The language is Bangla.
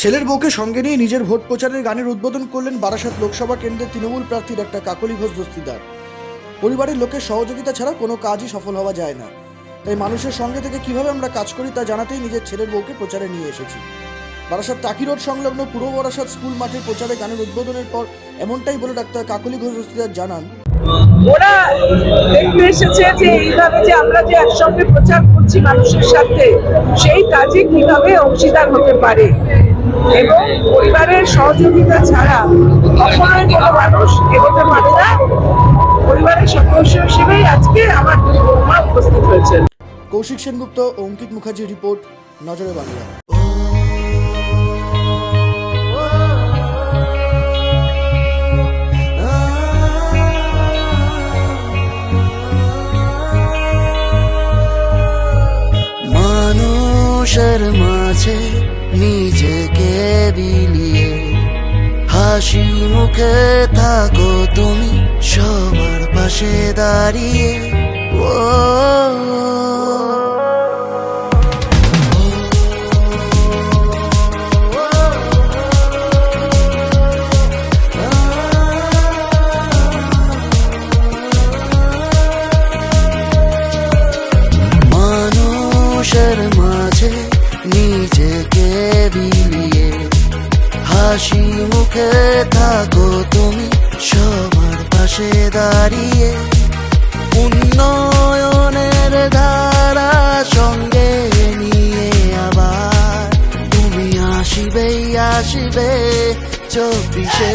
ছেলের বউকে সঙ্গে নিয়ে নিজের ভোট প্রচারের গানের উদ্বোধন করলেন বারাসাত লোকসভা কেন্দ্রের তৃণমূল প্রার্থীর একটা কাকলি ঘোষ দস্তিদার। পরিবারের লোকের সহযোগিতা ছাড়া কোনো কাজই সফল হওয়া যায় না। তাই মানুষের সঙ্গে থেকে কীভাবে আমরা কাজ করি তা জানাতেই নিজের ছেলের বউকে প্রচারে নিয়ে এসেছি। বারাসাত টাকি রোড সংলগ্ন পূর্ব বারাসাত স্কুল মাঠে প্রচারে গানের উদ্বোধনের পর এমনটাই বলে ডাক্তার কাকলি ঘোষ দস্তিদার জানান, ওরা দেখতে এসেছে যে এইভাবে যে আমরা যে একসঙ্গে প্রচার করছি মানুষের সাথে, সেই কাজে কীভাবে অংশীদার হতে পারে? এবং পরিবারের সহযোগিতা ছাড়া কখনোই কোনো মানুষ এগোতে পারে না। পরিবারের সদস্য হিসেবেই আজকে আমার দুই বৌমা উপস্থিত হয়েছেন। কৌশিক সেনগুপ্ত, অঙ্কিত মুখার্জির রিপোর্ট, নজরে বাংলা। মানুষের মাঝে নিজেকে বিলিয়ে। হাসি মুখে থাকো তুমি সবার পাশে দাঁড়িয়ে। ও। মানুষের হাসি মুখে থাকো তুমি, সবার পাশে দাঁড়িয়ে। উন্নয়নের ধারা সঙ্গে নিয়ে আবার তুমি আসিবেই, আসিবে চব্বিশে।